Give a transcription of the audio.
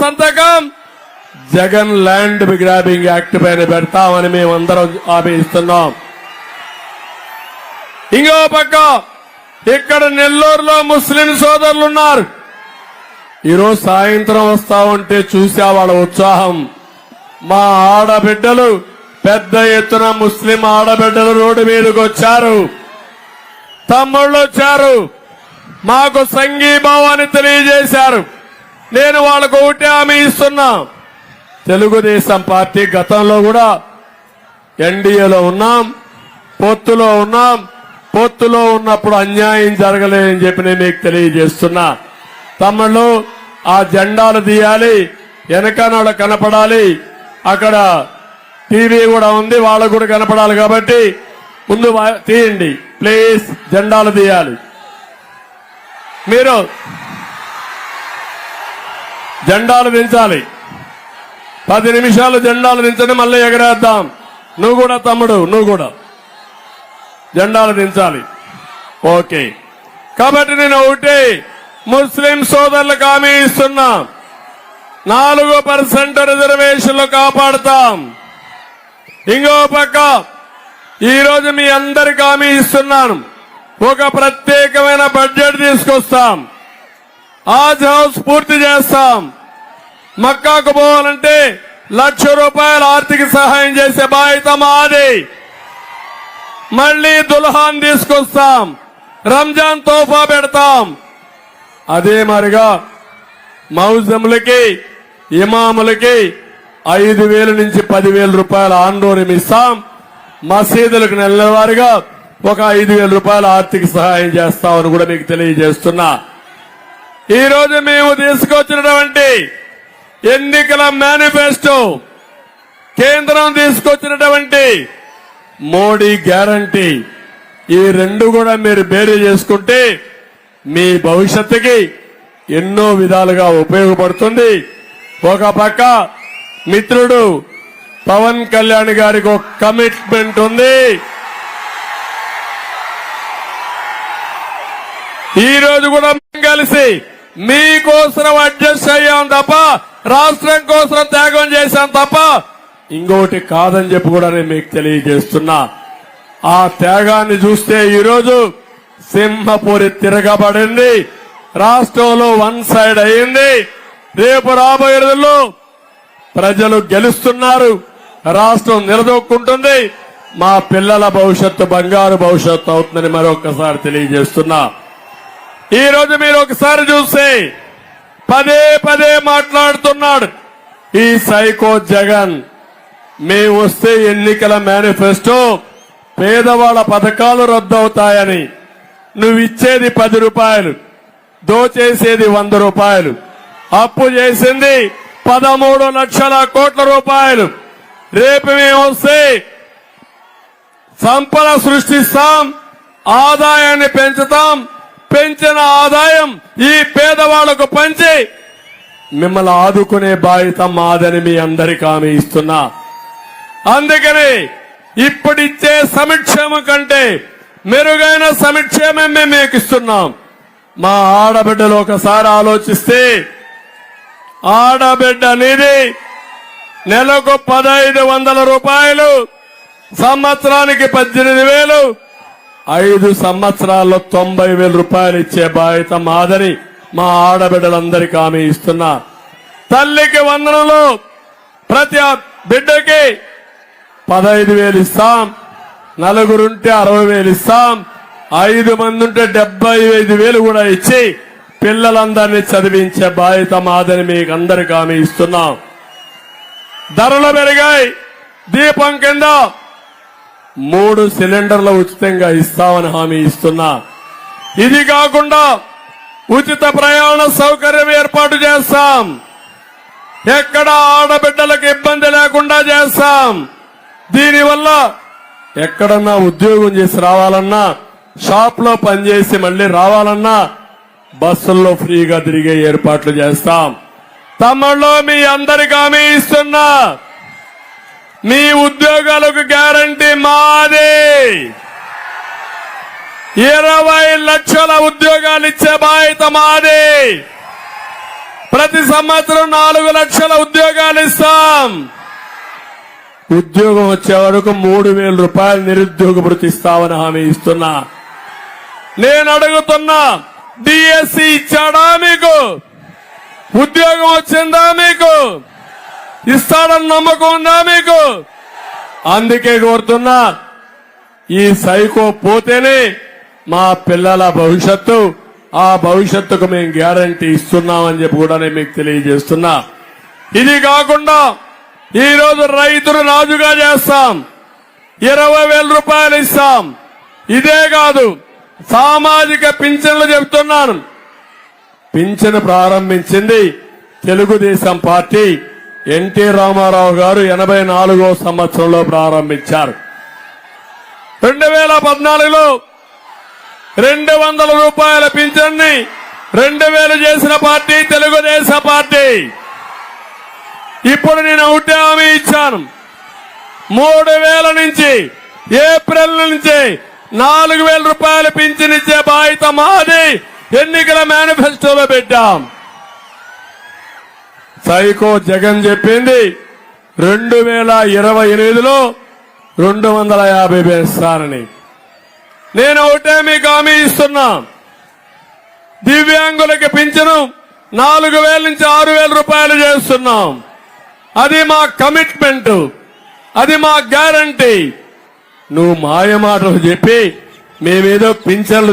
సంతకం. Jagan land grabbing act పైన పెడతామని మేమందరం హామీ ఇస్తున్నాం ఇంకో పక్క ఇక్కడ నెల్లూరులో ముస్లిం సోదరులు ఉన్నారు ఈరోజు సాయంత్రం వస్తా ఉంటే చూసా వాళ్ళ ఉత్సాహం. మా ఆడబిడ్డలు పెద్ద ఎత్తున ముస్లిం ఆడబిడ్డలు రోడ్డు మీదకి వచ్చారు. తమ్ముళ్ళు వచ్చారు. మాకు సంఘీభావాన్ని తెలియజేశారు. నేను వాళ్ళకు ఒకటే హామీ ఇస్తున్నా. తెలుగుదేశం పార్టీ గతంలో కూడా ఎన్డీఏలో ఉన్నాం పొత్తులో ఉన్నాం పొత్తులో ఉన్నప్పుడు అన్యాయం జరగలేదని చెప్పి నేను మీకు తెలియజేస్తున్నా. తమ్ముళ్ళు ఆ జెండాలు తీయాలి వెనకనాడ కనపడాలి అక్కడ టీవీ కూడా ఉంది వాళ్ళకు కూడా కనపడాలి కాబట్టి ముందు తీయండి. ప్లీజ్ జెండాలు తీయాలి. మీరు జెండాలు దించాలి పది నిమిషాలు జెండాలు దించండి మళ్ళీ ఎగరేద్దాం. నువ్వు కూడా తమ్ముడు నువ్వు కూడా. జెండాలు దించాలి ఓకే. కాబట్టి నేను ఒకటి ముస్లిం సోదరులకు హామీ ఇస్తున్నా. నాలుగు పర్సెంట్ రిజర్వేషన్లు కాపాడుతాం. ఇంకో పక్క ఈరోజు మీ అందరికి హామీ ఇస్తున్నాను. ఒక ప్రత్యేకమైన బడ్జెట్ తీసుకొస్తాం. ఆజ్ హౌస్ పూర్తి చేస్తాం. మక్కాకు పోవాలంటే లక్ష రూపాయల ఆర్థిక సహాయం చేసే బాధ్యత మాది. మళ్ళీ దుల్హాన్ తీసుకొస్తాం. రంజాన్ తోఫా పెడతాం. అదే మరిగా మౌజములకి ఇమాములకి ఐదు వేల నుంచి పదివేల రూపాయల ఆందోళన ఇస్తాం. మసీదులకు నెలవారీగా ఒక ఐదు వేల రూపాయల ఆర్థిక సహాయం చేస్తామని కూడా మీకు తెలియజేస్తున్నా. ఈ రోజు మేము తీసుకొచ్చినటువంటి ఎన్నికల మేనిఫెస్టో కేంద్రం తీసుకొచ్చినటువంటి మోడీ గ్యారంటీ. ఈ రెండు కూడా మీరు బేరీ చేసుకుంటే మీ భవిష్యత్తుకి ఎన్నో విధాలుగా ఉపయోగపడుతుంది. ఒక పక్క మిత్రుడు పవన్ కళ్యాణ్ గారికి ఒక కమిట్మెంట్ ఉంది. ఈ రోజు కూడా మేము కలిసి మీకోసం అడ్జస్ట్ అయ్యాం తప్ప రాష్ట్రం కోసం త్యాగం చేశాం తప్ప ఇంకోటి కాదని చెప్పి కూడా నేను మీకు తెలియజేస్తున్నా. ఆ త్యాగాన్ని చూస్తే ఈరోజు సింహపురి తిరగబడింది. రాష్ట్రంలో వన్ సైడ్ అయింది రేపు రాబోయే రోజుల్లో ప్రజలు గెలుస్తున్నారు. రాష్ట్రం నిలదొక్కుంటుంది. మా పిల్లల భవిష్యత్తు బంగారు భవిష్యత్తు అవుతుందని మరొకసారి తెలియజేస్తున్నా. ఈ రోజు మీరు ఒకసారి చూస్తే పదే పదే మాట్లాడుతున్నాడు ఈ సైకో జగన్. మీ వస్తే ఎన్నికల మేనిఫెస్టో పేదవాళ్ళ పథకాలు రద్దవుతాయని. నువ్వు ఇచ్చేది పది రూపాయలు దోచేసేది వంద రూపాయలు. అప్పు చేసింది పదమూడు లక్షల కోట్ల రూపాయలు. రేపు మేము వస్తే సంపద సృష్టిస్తాం ఆదాయాన్ని పెంచుతాం పెంచిన ఆదాయం ఈ పేదవాళ్ళకు పంచి మిమ్మల్ని ఆదుకునే బాధ్యత మాదని మీ అందరికీ ఆమె ఇస్తున్నా. అందుకని ఇప్పుడిచ్చే సంక్షేమం కంటే మెరుగైన సంక్షేమం మేము మీకు ఇస్తున్నాం మా ఆడబిడ్డలు ఒకసారి ఆలోచిస్తే ఆడబిడ్డ అనేది నెలకు పదహైదు వందల రూపాయలు సంవత్సరానికి పద్దెనిమిది వేలు ఐదు సంవత్సరాల్లో తొంభై వేల రూపాయలు ఇచ్చే బాధ్యత మాదని మా ఆడబిడ్డలందరికీ ఆమె ఇస్తున్నా. తల్లికి వందనలు ప్రతి బిడ్డకి పదహైదు వేలు ఇస్తాం నలుగురుంటే అరవై వేలు ఇస్తాం ఐదు మంది ఉంటే డెబ్బై ఐదు వేలు కూడా ఇచ్చి పిల్లలందరినీ చదివించే బాధ్యత మాదని మీకు అందరికి హామీ ఇస్తున్నాం. ధరలు పెరిగాయి దీపం కింద మూడు సిలిండర్లు ఉచితంగా ఇస్తామని హామీ ఇస్తున్నా. ఇది కాకుండా ఉచిత ప్రయాణ సౌకర్యం ఏర్పాటు చేస్తాం. ఎక్కడ ఆడబిడ్డలకు ఇబ్బంది లేకుండా చేస్తాం. దీనివల్ల ఎక్కడన్నా ఉద్యోగం చేసి రావాలన్నా షాప్లో పనిచేసి మళ్ళీ రావాలన్నా బస్సుల్లో ఫ్రీగా తిరిగే ఏర్పాట్లు చేస్తాం. తమలో మీ అందరికి హామీ ఇస్తున్నా. మీ ఉద్యోగాలకు గ్యారంటీ మాదే. ఇరవై లక్షల ఉద్యోగాలు ఇచ్చే బాధ్యత మాదే. ప్రతి సంవత్సరం నాలుగు లక్షల ఉద్యోగాలు ఇస్తాం. ఉద్యోగం వచ్చే వరకు మూడు వేల రూపాయలు నిరుద్యోగ భృతి ఇస్తామని హామీ ఇస్తున్నా. నేను అడుగుతున్నా డిఎస్సి ఇచ్చాడా మీకు? ఉద్యోగం వచ్చిందా మీకు? ఇస్తాడని నమ్మకం ఉందా మీకు? అందుకే కోరుతున్నా ఈ సైకో పోతేనే మా పిల్లల భవిష్యత్తు ఆ భవిష్యత్తుకు మేము గ్యారంటీ ఇస్తున్నామని చెప్పి కూడా నేను మీకు తెలియజేస్తున్నా. ఇది కాకుండా ఈరోజు రైతులు రాజుగా చేస్తాం. ఇరవై వేల రూపాయలు ఇస్తాం. ఇదే కాదు సామాజిక పింఛన్లు చెబుతున్నాను పింఛను ప్రారంభించింది తెలుగుదేశం పార్టీ. ఎన్టీ రామారావు గారు ఎనభై నాలుగో సంవత్సరంలో ప్రారంభించారు. రెండు వేల పద్నాలుగులో రెండు వందల రూపాయల పింఛన్ని రెండు వేలు చేసిన పార్టీ తెలుగుదేశం పార్టీ. ఇప్పుడు నేను ఒకటే హామీ ఇచ్చాను. మూడు వేల నుంచి ఏప్రిల్ నుంచి నాలుగు వేల రూపాయలు పింఛనిచ్చే బాధ్యత మాది. ఎన్నికల మేనిఫెస్టోలో పెట్టాం. సైకో జగన్ చెప్పింది రెండు వేల ఇరవై ఎనిమిదిలో రెండు వందల యాభై వేస్తానని నేను ఒకటే మీకు హామీ ఇస్తున్నా. దివ్యాంగులకి పింఛను నాలుగు వేల నుంచి ఆరు వేల రూపాయలు చేస్తున్నాం. అది మా కమిట్మెంట్. అది మా గ్యారంటీ. నువ్వు మాయ మాటలు చెప్పి మేమేదో పింఛన్లు